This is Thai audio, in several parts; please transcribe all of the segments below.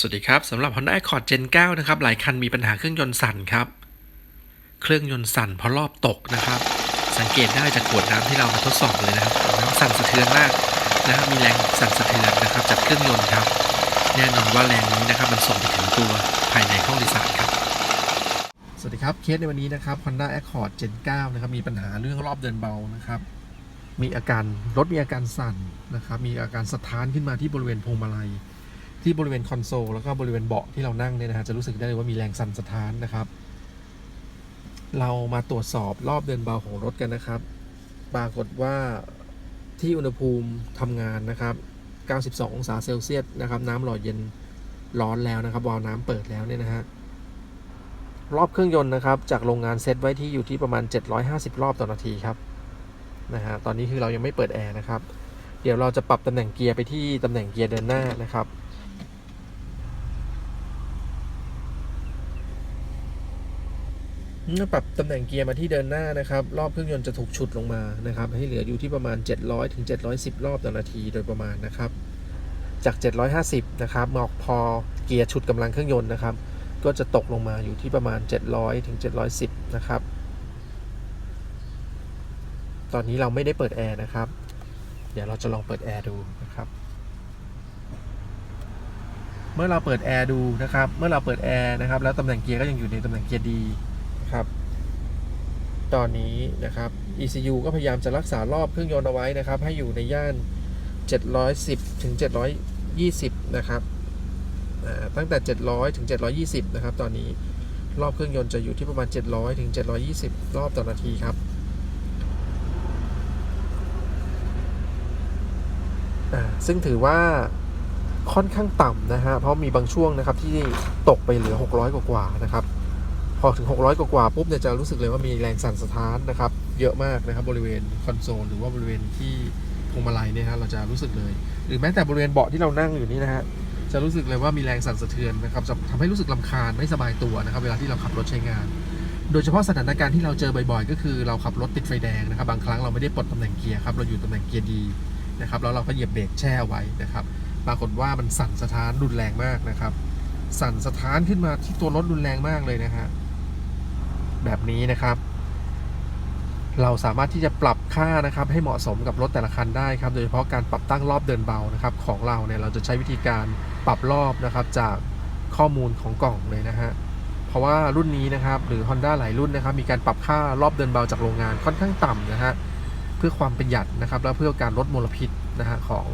สวัสดีครับสำหรับ Honda Accord Gen 9 นะครับ หลายคันมีปัญหาเครื่องยนต์สั่นครับ เครื่องยนต์สั่นเพราะรอบตกนะครับ สังเกตได้จากขวดน้ำที่เรามาทดสอบเลยนะครับน้ำสั่นสะเทือนมากนะครับมีแรงสั่นสะเทือนนะครับจากเครื่องยนต์ครับ แน่นอนว่าแรงนี้นะครับมันส่งไปถึงตัวภายในห้องโดยสารครับ สวัสดีครับเคสในวันนี้นะครับ Honda Accord Gen 9 นะครับมีปัญหาเรื่องรอบเดินเบานะครับ มีอาการรถมีอาการสั่นนะครับมีอาการสะท้านขึ้นมาที่บริเวณพวงมาลัย ที่บริเวณคอนโซลแล้วก็บริเวณเบาะที่เรานั่งเนี่ยนะฮะจะรู้สึกได้เลยว่ามีแรงสั่นสะท้านนะครับ เรามาตรวจสอบรอบเดินเบาของรถกันนะครับ ปรากฏว่าที่อุณหภูมิทำงานนะครับ 92 องศาเซลเซียสนะครับ น้ำหล่อเย็นร้อนแล้วนะครับวาล์วน้ำเปิดแล้วเนี่ยนะฮะรอบเครื่องยนต์นะครับ จากโรงงานเซตไว้ที่อยู่ที่ประมาณ 750 รอบต่อนาทีครับนะฮะตอนนี้คือเรายังไม่เปิดแอร์นะครับ เดี๋ยวเราจะปรับตำแหน่งเกียร์ไปที่ตำแหน่งเกียร์เดินหน้านะครับ เมื่อปรับตำแหน่งเกียร์มาที่เดินหน้านะครับ รอบเครื่องยนต์จะถูกฉุดลงมานะครับ ให้เหลืออยู่ที่ประมาณ 700ถึง710 รอบต่อนาทีโดยประมาณนะครับ จาก 750 นะครับมอกพอเกียร์ฉุดกำลังเครื่องยนต์นะครับ ก็จะตกลงมาอยู่ที่ประมาณ 700ถึง710 นะครับ ตอนนี้เราไม่ได้เปิดแอร์นะครับ เดี๋ยวเราจะลองเปิดแอร์ดูนะครับ เมื่อเราเปิดแอร์ดูนะครับ เมื่อเราเปิดแอร์นะครับ แล้วตำแหน่งเกียร์ก็ยังอยู่ในตำแหน่งเกียร์ดี ตอนนี้นะครับ ECU ก็พยายามจะรักษารอบเครื่องยนต์เอาไว้นะครับ ให้อยู่ในย่าน 710 ถึง 720 นะครับตั้งแต่ 700 ถึง 720 นะครับ ตอนนี้รอบเครื่องยนต์จะอยู่ที่ประมาณ 700 ถึง 720 รอบต่อนาทีครับซึ่งถือว่าค่อนข้างต่ำนะฮะ เพราะมีบางช่วงนะครับที่ตกไปเหลือ 600 กว่าๆนะครับ พอถึง 600 กว่าๆปุ๊บเนี่ยจะรู้สึกเลยว่ามีแรงสั่นสะท้านนะครับ เยอะมากนะครับบริเวณคอนโซลหรือว่าบริเวณที่พวงมาลัยเนี่ยฮะเราจะรู้สึกเลย หรือแม้แต่บริเวณเบาะที่เรานั่งอยู่นี่นะฮะจะรู้สึกเลยว่ามีแรงสั่นสะเทือนนะครับจะทำให้รู้สึกลำคาญไม่สบายตัวนะครับ เวลาที่เราขับรถใช้งาน โดยเฉพาะสถานการณ์ที่เราเจอบ่อยๆ ก็คือเราขับรถติดไฟแดงนะครับ บางครั้งเราไม่ได้ปลดตำแหน่งเกียร์ครับเราอยู่ตำแหน่งเกียร์ดีนะครับแล้วเราก็เหยียบเบรกแช่ไว้นะครับ ปรากฏว่ามันสั่นสะท้านรุนแรงมากนะครับ สั่นสะท้านขึ้นมาที่ตัวรถรุนแรงมากเลยนะฮะ แบบนี้นะครับ เราสามารถที่จะปรับค่านะครับ ให้เหมาะสมกับรถแต่ละคันได้ครับ โดยเฉพาะการปรับตั้งรอบเดินเบานะครับ ของเราเนี่ยเราจะใช้วิธีการปรับรอบนะครับ จากข้อมูลของกล่องเลยนะฮะเพราะว่ารุ่นนี้นะครับหรือ Honda หลายรุ่นนะครับ มีการปรับค่ารอบเดินเบาจากโรงงานค่อนข้างต่ำนะฮะเพื่อความประหยัดนะครับ และเพื่อการลดมลพิษนะฮะของ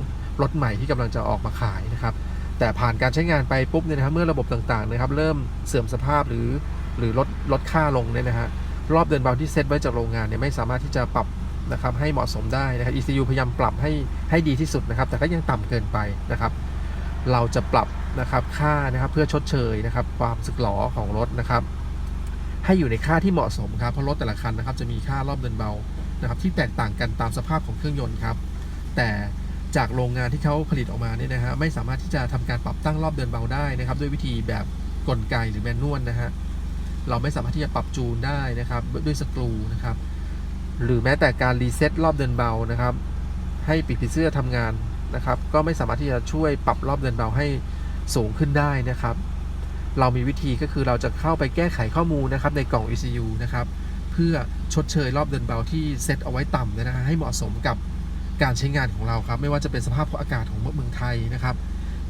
รถใหม่ที่กำลังจะออกมาขายนะครับ แต่ผ่านการใช้งานไปปุ๊บเนี่ยนะครับเมื่อระบบต่างๆนะครับ เริ่มเสื่อมสภาพหรือ หรือลดลดค่าลงเนี่ยนะฮะรอบเดินเบาที่เซตไว้จากโรงงานเนี่ยไม่สามารถที่จะปรับนะครับให้เหมาะสมได้นะครับ ECU พยายามปรับให้ให้ดีที่สุดนะครับ แต่ก็ยังต่ำเกินไปนะครับ เราจะปรับนะครับค่านะครับเพื่อชดเชยนะครับ ความสึกหรอของรถนะครับ ให้อยู่ในค่าที่เหมาะสมครับเพราะรถแต่ละคันนะครับ จะมีค่ารอบเดินเบานะครับ ที่แตกต่างกันตามสภาพของเครื่องยนต์ครับ แต่จากโรงงานที่เขาผลิตออกมาเนี่ยนะฮะไม่สามารถที่จะทำการปรับตั้งรอบเดินเบาได้นะครับ ด้วยวิธีแบบกลไกหรือแมนนวลนะฮะ เราไม่สามารถที่จะปรับจูนได้นะครับ ด้วยสกรูนะครับ หรือแม้แต่การรีเซ็ตรอบเดินเบานะครับ ให้ปีกผีเสื้อทำงานนะครับ ก็ไม่สามารถที่จะช่วยปรับรอบเดินเบาให้สูงขึ้นได้นะครับ เรามีวิธีก็คือเราจะเข้าไปแก้ไขข้อมูลนะครับ ในกล่อง ECU นะครับเพื่อชดเชยรอบเดินเบาที่เซตเอาไว้ต่ำนะฮะให้เหมาะสมกับการใช้งานของเราครับ ไม่ว่าจะเป็นสภาพอากาศของเมืองไทยนะครับ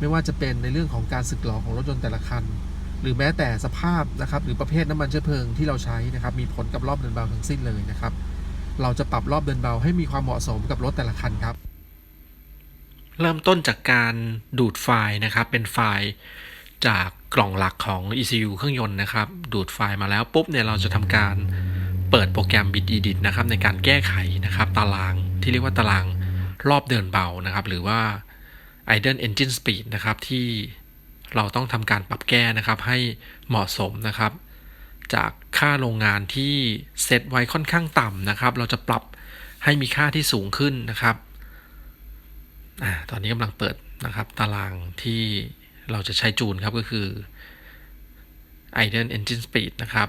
ไม่ว่าจะเป็นในเรื่องของการสึกหรอของรถยนต์แต่ละคัน หรือแม้แต่สภาพนะครับ หรือประเภทน้ำมันเชื้อเพลิงที่เราใช้นะครับ มีผลกับรอบเดินเบาทั้งสิ้นเลยนะครับ เราจะปรับรอบเดินเบาให้มีความเหมาะสมกับรถแต่ละคันครับ เริ่มต้นจากการดูดไฟล์นะครับ เป็นไฟล์จากกล่องหลักของ ECU เครื่องยนต์นะครับ ดูดไฟล์มาแล้วปุ๊บเนี่ยเราจะทำการเปิดโปรแกรม Bit Edit นะครับในการแก้ไขนะครับ ตารางที่เรียกว่าตารางรอบเดินเบานะครับ หรือว่า Idle Engine Speed นะครับที่ เราต้องทำการปรับแก้นะครับให้เหมาะสมนะครับ จากค่าโรงงานที่เซตไว้ค่อนข้างต่ำนะครับ เราจะปรับให้มีค่าที่สูงขึ้นนะครับอาตอนนี้กำลังเปิดนะครับ ตารางที่เราจะใช้จูนครับก็คือ Idle Engine Speed นะครับ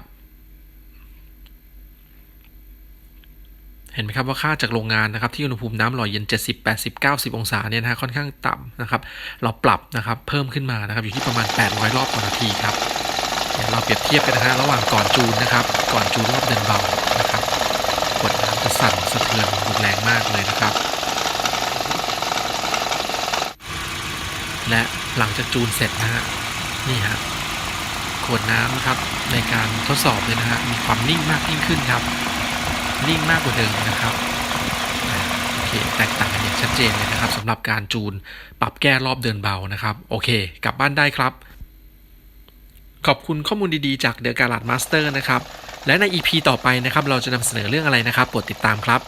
เห็นไหมครับว่าค่าจากโรงงานนะครับที่อุณหภูมิน้ำหล่อเย็น 70 80 90 องศาเนี่ยนะฮะค่อนข้างต่ำนะครับเราปรับนะครับเพิ่มขึ้นมานะครับอยู่ที่ประมาณ 800 รอบต่อนาทีครับเดี๋ยวเราเปรียบเทียบกันนะฮะระหว่างก่อนจูนนะครับก่อนจูนรอบเดินเบานะครับขวดน้ำจะสั่นสะเทือนรุนแรงมากเลยนะครับ และหลังจากจูนเสร็จนะฮะนี่ฮะขวดน้ำนะครับในการทดสอบเลยนะฮะมีความนิ่งมากยิ่งขึ้นครับ นิ่งมากกว่าเดิมนะครับโอเคแตกต่างกันอย่างชัดเจนเลยนะครับสำหรับการจูนปรับแก้รอบเดินเบานะครับ โอเค กลับบ้านได้ครับ ขอบคุณข้อมูลดีๆ จากเดอะการ์ดมาสเตอร์นะครับ และใน EP ต่อไปนะครับ เราจะนำเสนอเรื่องอะไรนะครับโปรดติดตามครับ